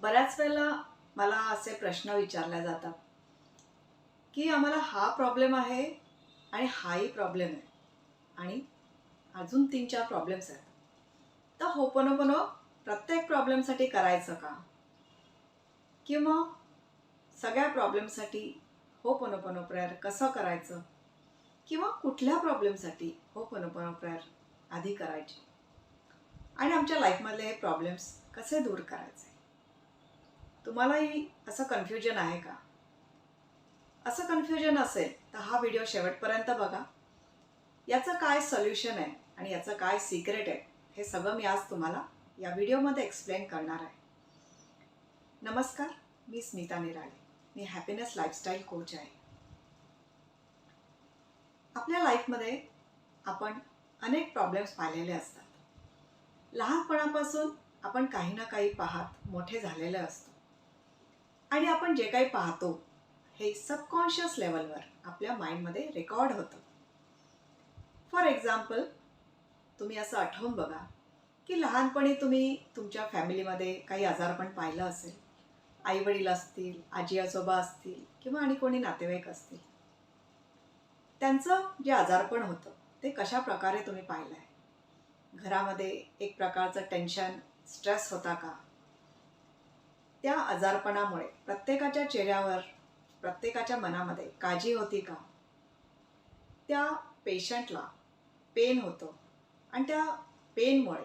बऱ्याच वेळेला मला असे प्रश्न विचारले जातात की आम्हाला हा प्रॉब्लेम आहे आणि हाही प्रॉब्लेम आहे. आणि अजून तीन चार प्रॉब्लेम्स आहेत. तर होपनोपनो प्रत्येक प्रॉब्लेमसाठी करायचं का? किंवा सगळ्या प्रॉब्लेमसाठी होपनोपनो प्रेयर कसं करायचं? किंवा कुठल्या प्रॉब्लेमसाठी होपनोपनो प्रेयर आधी करायची? आणि आमच्या लाईफमधले हे प्रॉब्लेम्स कसे दूर करायचे? तुम्हालाही असं कन्फ्युजन आहे का? असं कन्फ्युजन असेल तर हा व्हिडिओ शेवटपर्यंत बघा. याचं काय सोल्युशन आहे आणि याचं काय सिक्रेट आहे हे सगळं मी आज तुम्हाला या व्हिडिओमध्ये एक्सप्लेन करणार आहे. नमस्कार मी स्मिता निराळे. मी हॅपीनेस लाईफस्टाईल कोच आहे. आपल्या लाईफमध्ये आपण अनेक प्रॉब्लेम्स पाहिलेले असतात. लहानपणापासून आपण काही ना काही पाहत मोठे झालेले असतो. आणि आपण जे काही पाहतो हे सबकॉन्शियस लेवलवर आपल्या माइंडमध्ये रेकॉर्ड होतं. फॉर एक्झाम्पल तुम्ही असं आठवून बघा की लहानपणी तुम्ही तुमच्या फॅमिलीमध्ये काही आजारपण पाहिलं असेल. आई वडील असतील आजी आजोबा असतील किंवा आणि कोणी नातेवाईक असतील. त्यांचं जे आजारपण होतं ते कशा प्रकारे तुम्ही पाहिलं आहे घरामध्ये एक प्रकारचं टेन्शन स्ट्रेस होता का? त्या आजारपणामुळे प्रत्येकाच्या चेहऱ्यावर प्रत्येकाच्या मनामध्ये काळजी होती का? त्या पेशंटला पेन होतं आणि त्या पेनमुळे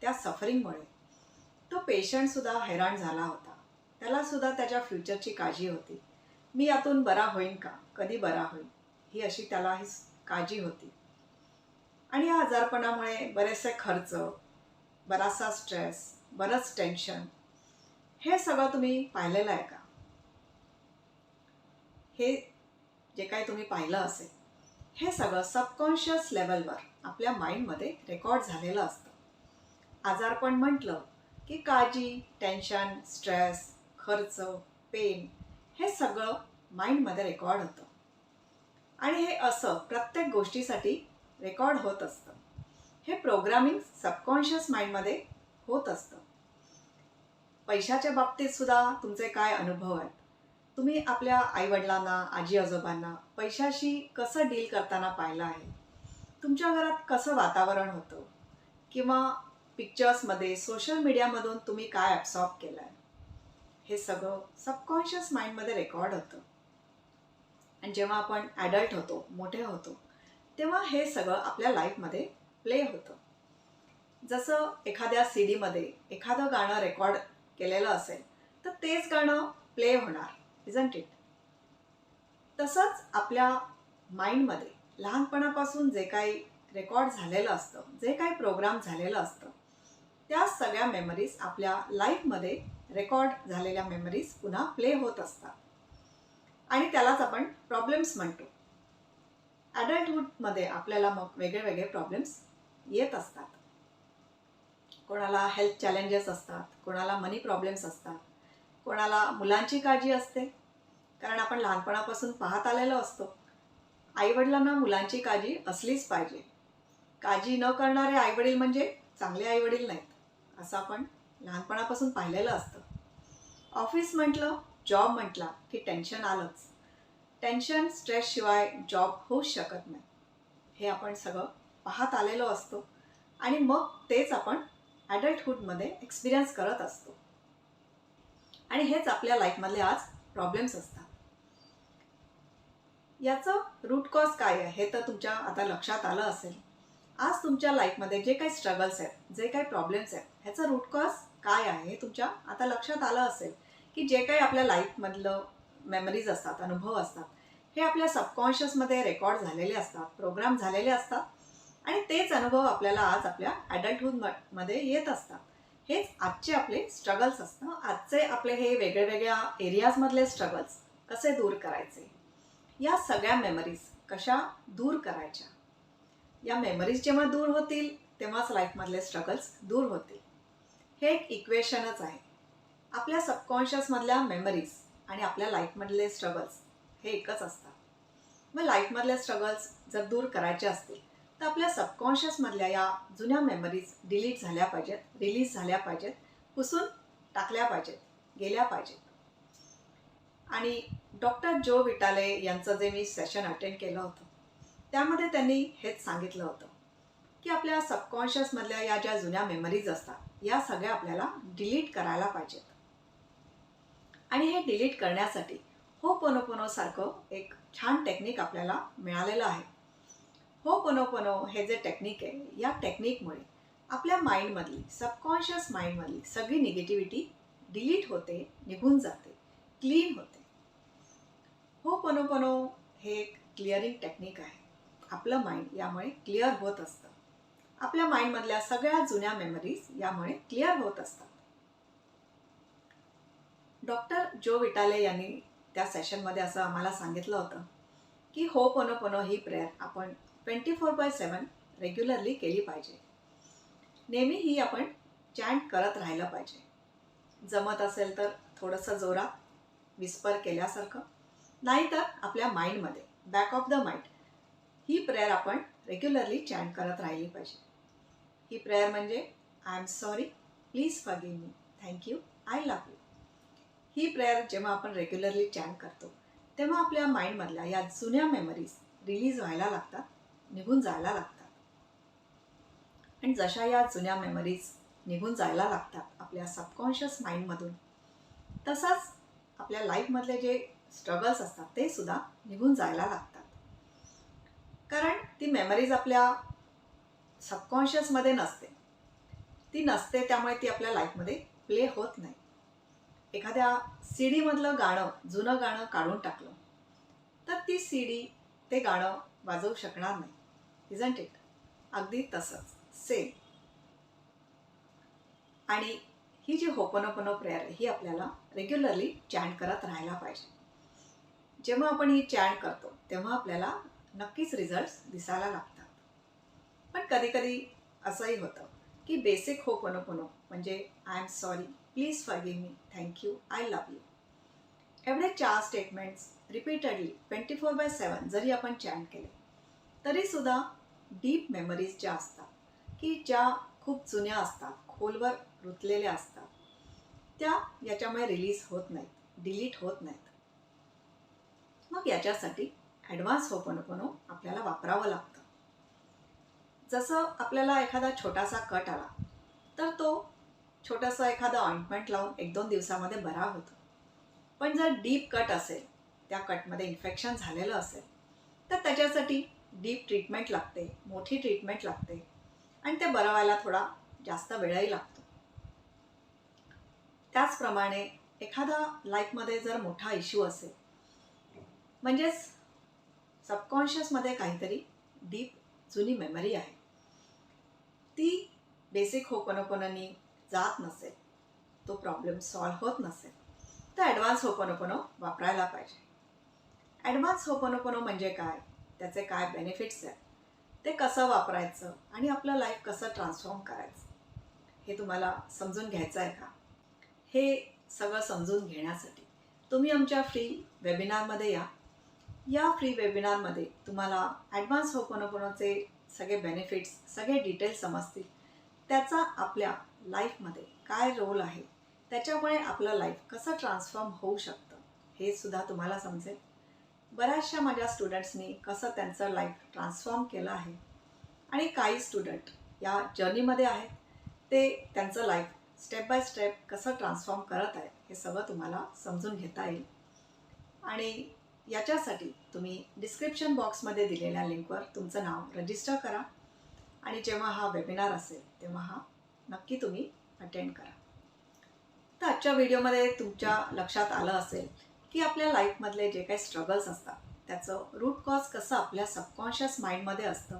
त्या सफरिंगमुळे तो पेशंटसुद्धा हैराण झाला होता. त्यालासुद्धा त्याच्या फ्युचरची काळजी होती. मी यातून बरा होईन का? कधी बरा होईन? ही अशी त्याला ही काळजी होती. आणि या आजारपणामुळे बरेचसे खर्च बराचसा स्ट्रेस बरंच टेन्शन हे सगळं तुम्ही पाहिलेलं आहे का? हे जे काय तुम्ही पाहिलं असेल हे सगळं सबकॉन्शियस लेवलवर आपल्या माइंडमध्ये रेकॉर्ड झालेलं असतं. आजारपण म्हटलं की काळजी टेन्शन स्ट्रेस खर्च पेन हे सगळं माइंडमध्ये रेकॉर्ड होतं. आणि हे असं प्रत्येक गोष्टीसाठी रेकॉर्ड होत असतं. हे प्रोग्रामिंग सबकॉन्शियस माइंडमध्ये होत असतं. पैशाच्या बाबतीत सुद्धा तुमचे काय अनुभव आहेत? तुम्ही आपल्या आईवडिलांना आजी आजोबांना पैशाशी कसं डील करताना पाहिलं आहे? तुमच्या घरात कसं वातावरण होतं? किंवा पिक्चर्समध्ये सोशल मीडियामधून तुम्ही काय ॲब्सॉर्ब केलं आहे हे सगळं सबकॉन्शियस माइंडमध्ये रेकॉर्ड होतं. आणि जेव्हा आपण ॲडल्ट होतो मोठे होतो तेव्हा हे सगळं आपल्या लाईफमध्ये प्ले होतं. जसं एखाद्या सी डीमध्ये एखादं गाणं रेकॉर्ड केलेलं असेल तर तेच गाणं प्ले होणार इजंट इट तसंच आपल्या माइंडमध्ये लहानपणापासून जे काही रेकॉर्ड झालेलं असतं जे काही प्रोग्राम झालेलं असतं त्या सगळ्या मेमरीज आपल्या लाईफमध्ये रेकॉर्ड झालेल्या मेमरीज पुन्हा प्ले होत असतात. आणि त्यालाच आपण प्रॉब्लेम्स म्हणतो. ॲडल्टहूडमध्ये आपल्याला मग वेगळे वेगळे प्रॉब्लेम्स येत असतात. कोणाला हेल्थ चॅलेंजेस असतात कोणाला मनी प्रॉब्लेम्स असतात कोणाला मुलांची काळजी असते. कारण आपण लहानपणापासून पाहत आलेलो असतो आईवडिलांना मुलांची काळजी असलीच पाहिजे. काळजी न करणारे आईवडील म्हणजे चांगले आईवडील नाहीत असं आपण लहानपणापासून पाहिलेलं असतं. ऑफिस म्हटलं जॉब म्हटला की टेन्शन आलंच. टेन्शन स्ट्रेसशिवाय जॉब होऊच शकत नाही. हे आपण सगळं पाहत आलेलो असतो. आणि मग तेच आपण ॲडल्टहूडमध्ये एक्सपिरियन्स करत असतो. आणि हेच आपल्या लाईफमधले आज प्रॉब्लेम्स असतात. याचं रूट कॉज काय आहे? हे तर तुमच्या आता लक्षात आलं असेल. आज तुमच्या लाईफमध्ये जे काही स्ट्रगल्स आहेत जे काही प्रॉब्लेम्स आहेत ह्याचं रूट कॉज काय आहे हे तुमच्या आता लक्षात आलं असेल. की जे काही आपल्या लाईफमधलं मेमरीज असतात अनुभव असतात हे आपल्या सबकॉन्शियसमध्ये रेकॉर्ड झालेले असतात प्रोग्राम झालेले असतात. आणि तेच अनुभव आपल्याला आज आपल्या ॲडल्टहूडमध्ये येत असतात. हेच आजचे आपले स्ट्रगल्स असतात आजचे आपले हे वेगळ्या वेगळ्या एरियाजमधले स्ट्रगल्स कसे दूर करायचे? या सगळ्या मेमरीज कशा दूर करायच्या? या मेमरीज जेव्हा दूर होतील तेव्हाच लाईफमधले स्ट्रगल्स दूर होतील. हे एक इक्वेशनच आहे. आपल्या सबकॉन्शियसमधल्या मेमरीज आणि आपल्या लाईफमधले स्ट्रगल्स हे एकच असतात. मग लाईफमधले स्ट्रगल्स जर दूर करायचे असतील तर आपल्या सबकॉन्शियसमधल्या या जुन्या मेमरीज डिलीट झाल्या पाहिजेत रिलीज झाल्या पाहिजेत पुसून टाकल्या पाहिजेत गेल्या पाहिजेत. आणि डॉक्टर जो विटाले यांचं जे मी सेशन अटेंड केलं होतं त्यामध्ये त्यांनी हेच सांगितलं होतं की आपल्या सबकॉन्शियसमधल्या या ज्या जुन्या मेमरीज असतात या सगळ्या आपल्याला डिलीट करायला पाहिजेत. आणि हे डिलीट करण्यासाठी हो पोनोपोनोसारखं सारखं एक छान टेक्निक आपल्याला मिळालेलं आहे. हो पोनो हे जे टेक्निक आहे या टेक्निकमुळे आपल्या माइंडमधली सबकॉन्शियस माइंडमधली सगळी निगेटिव्हिटी डिलीट होते निघून जाते क्लीन होते. हो पोनो हे एक क्लिअरिंग टेक्निक आहे. आपलं माइंड यामुळे क्लिअर होत असतं. आपल्या माइंडमधल्या सगळ्या जुन्या मेमरीज यामुळे क्लिअर होत असतात. डॉक्टर जो विटाले यांनी त्या सेशनमध्ये असं आम्हाला सांगितलं होतं की हो पोनो ही प्रेयर आपण twenty four by seven regularly केली पाहिजे. नेहमी ही आपण चॅन्ट करत राहिलं पाहिजे. जमत असेल तर थोडंसं जोरात विस्पर केल्यासारखं. नाहीतर आपल्या माइंडमध्ये बॅक ऑफ द माइंड ही प्रेयर आपण रेग्युलरली चॅन्ट करत राहिली पाहिजे. ही प्रेयर म्हणजे I am sorry please forgive me thank you I love you he prayer जेव्हा आपण रेग्युलरली चॅन्ट करतो तेव्हा आपल्या माइंडमधल्या या जुन्या मेमरीज रिलीज व्हायला लागतात. निघून जायला लागतात. आणि जशा या जुन्या मेमरीज निघून जायला लागतात आपल्या सबकॉन्शियस माइंडमधून तसाच आपल्या लाईफमधले जे स्ट्रगल्स असतात ते सुद्धा निघून जायला लागतात. कारण ती मेमरीज आपल्या सबकॉन्शियसमध्ये नसते. ती नसते त्यामुळे ती आपल्या लाईफमध्ये प्ले होत नाही. एखाद्या सी डीमधलं गाणं जुनं गाणं काढून टाकलं तर ती सी डी ते गाणं वाजवू शकणार नाही. इजंट इट अगदी तसंच. सेम आणि ही जी होपनोपनो प्रेयर आहे ही आपल्याला रेग्युलरली चॅन्ट करत राहायला पाहिजे. जेव्हा आपण ही चॅन्ट करतो तेव्हा आपल्याला नक्कीच रिझल्ट्स दिसायला लागतात. पण कधी कधी असंही होतं की बेसिक होपनोपनो म्हणजे I am sorry please forgive me thank you I love you एवढे चार statements repeatedly twenty four by seven जरी आपण चॅन्ट केले तरीसुद्धा डीप मेमरीज ज्या असतात की ज्या खूप जुन्या असतात खोलवर रुतलेल्या असतात त्या याच्यामुळे रिलीज होत नाहीत डिलीट होत नाहीत. मग याच्यासाठी ॲडव्हान्स होपणोपणो आपल्याला वापरावं लागतं. जसं आपल्याला एखादा छोटासा कट आला तर तो छोटासा एखादं ऑइंटमेंट लावून एक दोन दिवसामध्ये बरा होतो. पण जर डीप कट असेल त्या कटमध्ये इन्फेक्शन झालेलं असेल तर त्याच्यासाठी डीप ट्रीटमेंट लागते मोठी ट्रीटमेंट लागते आणि ते बरं व्हायला थोडा जास्त वेळही लागतो. त्याचप्रमाणे एखादा लाईफमध्ये जर मोठा इश्यू असेल म्हणजेच सबकॉन्शियसमध्ये काहीतरी डीप जुनी मेमरी आहे ती बेसिक होपनोपनानी जात नसेल तो प्रॉब्लेम सॉल्व्ह होत नसेल तर ॲडव्हान्स होपनोपनो वापरायला पाहिजे. ॲडव्हान्स होपनोपनो म्हणजे काय? त्याचे काय बेनिफिट्स आहेत ते कसं वापरायचं आणि आपलं लाईफ कसं ट्रान्सफॉर्म करायचं हे तुम्हाला समजून घ्यायचं आहे का? हे सगळं समजून घेण्यासाठी तुम्ही आमच्या फ्री वेबिनारमध्ये या. या फ्री वेबिनारमध्ये तुम्हाला ॲडव्हान्स होकोनोकोनोचे सगळे बेनिफिट्स सगळे डिटेल्स समजतील. त्याचा आपल्या लाईफमध्ये काय रोल आहे त्याच्यामुळे आपलं लाईफ कसं ट्रान्सफॉर्म होऊ शकतं हे सुद्धा तुम्हाला समजेल. बऱ्याचशा माझ्या स्टुडंट्सनी कसं त्यांचं लाईफ ट्रान्सफॉर्म केलं आहे. आणि काही स्टुडंट या जर्नीमध्ये आहेत. ते त्यांचं लाईफ स्टेप बाय स्टेप कसं ट्रान्सफॉर्म करत आहेत हे सगळं तुम्हाला समजून घेता येईल. आणि याच्यासाठी तुम्ही डिस्क्रिप्शन बॉक्समध्ये दिलेल्या लिंकवर तुमचं नाव रजिस्टर करा. आणि जेव्हा हा वेबिनार असेल तेव्हा हा नक्की तुम्ही अटेंड करा. तर आजच्या व्हिडिओमध्ये तुमच्या लक्षात आलं असेल की आपल्या लाईफमधले जे काही स्ट्रगल्स असतात त्याचं रूट कॉज कसं आपल्या सबकॉन्शियस माइंडमध्ये असतं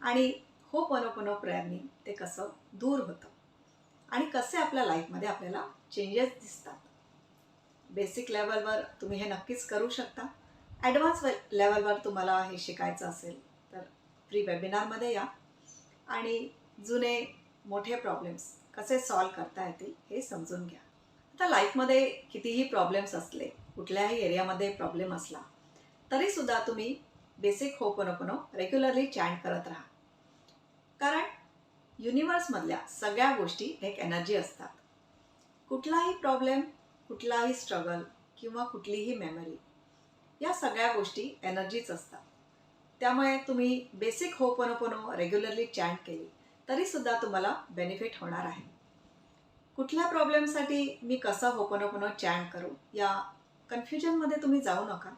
आणि हो पनो प्रयत्नी ते कसं दूर होतं आणि कसे आपल्या लाईफमध्ये आपल्याला चेंजेस दिसतात. बेसिक लेवलवर तुम्ही हे नक्कीच करू शकता. ॲडव्हान्स लेवलवर तुम्हाला हे शिकायचं असेल तर फ्री वेबिनारमध्ये या. आणि जुने मोठे प्रॉब्लेम्स कसे सॉल्व करता येतील हे समजून घ्या. आता लाईफमध्ये कितीही प्रॉब्लेम्स असले कुठल्याही एरियामध्ये प्रॉब्लेम असला तरीसुद्धा तुम्ही बेसिक होपनोपनो रेग्युलरली चॅन्ट करत राहा. कारण युनिवर्समधल्या सगळ्या गोष्टी एक एनर्जी असतात. कुठलाही प्रॉब्लेम कुठलाही स्ट्रगल किंवा कुठलीही मेमरी या सगळ्या गोष्टी एनर्जीच असतात. त्यामुळे तुम्ही बेसिक होपनोपनो रेग्युलरली चॅन्ट केली तरीसुद्धा तुम्हाला बेनिफिट होणार आहे. कुठल्या प्रॉब्लेमसाठी मी कसं होपनोपनो चॅन्ट करू या कन्फ्युजनमध्ये तुम्ही जाऊ नका.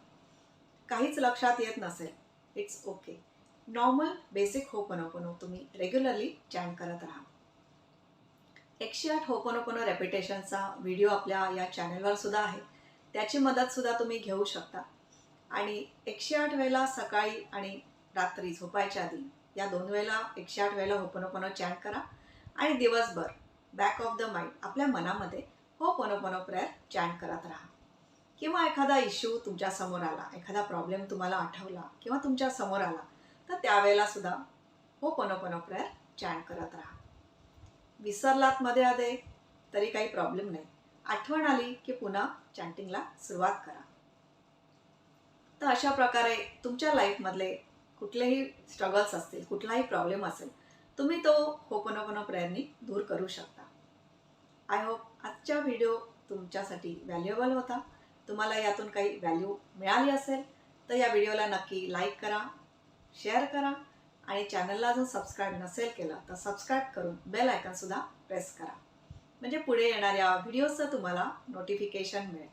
काहीच लक्षात येत नसेल. इट्स ओके नॉर्मल बेसिक होपनोपनो तुम्ही रेग्युलरली चॅन करत राहा. एकशे आठ होपनोपनो रेपिटेशनचा व्हिडिओ आपल्या या चॅनलवर सुद्धा आहे. त्याची मदतसुद्धा तुम्ही घेऊ शकता. आणि एकशे आठ वेळेला सकाळी आणि रात्री झोपायच्या आधी या दोन वेळेला एकशे आठ वेळेला होपनोपनो चॅन करा. आणि दिवसभर बॅक ऑफ द माइंड आपल्या मनामध्ये होपनोपनो प्रेयर चॅन करत राहा. किंवा एखादा इश्यू तुमच्यासमोर आला एखादा प्रॉब्लेम तुम्हाला आठवला किंवा तुमच्यासमोर आला तर त्यावेळेला सुद्धा हो पोनोपोनो प्रेयर चॅन्ट करत राहा. विसरलात मध्ये आधे तरी काही प्रॉब्लेम नाही. आठवण आली की पुन्हा चॅन्टिंगला सुरुवात करा. तर अशा प्रकारे तुमच्या लाईफमधले कुठलेही स्ट्रगल्स असतील कुठलाही प्रॉब्लेम असेल तुम्ही तो होपनोपनो प्रेयरनी दूर करू शकता. आय होप आजचा व्हिडिओ तुमच्यासाठी व्हॅल्युएबल होता. तुम्हाला यातून काही व्हॅल्यू मिळाली असेल तर या व्हिडिओला नक्की लाईक करा शेअर करा आणि चॅनलला अजून सबस्क्राईब नसेल केलं तर सबस्क्राईब करून बेल आयकनसुद्धा प्रेस करा. म्हणजे पुढे येणाऱ्या व्हिडिओचं तुम्हाला नोटिफिकेशन मिळेल.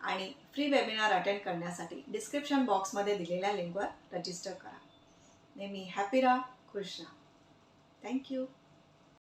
आणि फ्री वेबिनार अटेंड करण्यासाठी डिस्क्रिप्शन बॉक्समध्ये दिलेल्या लिंकवर रजिस्टर करा. नेहमी हॅपी राहा खुश राहा. थँक्यू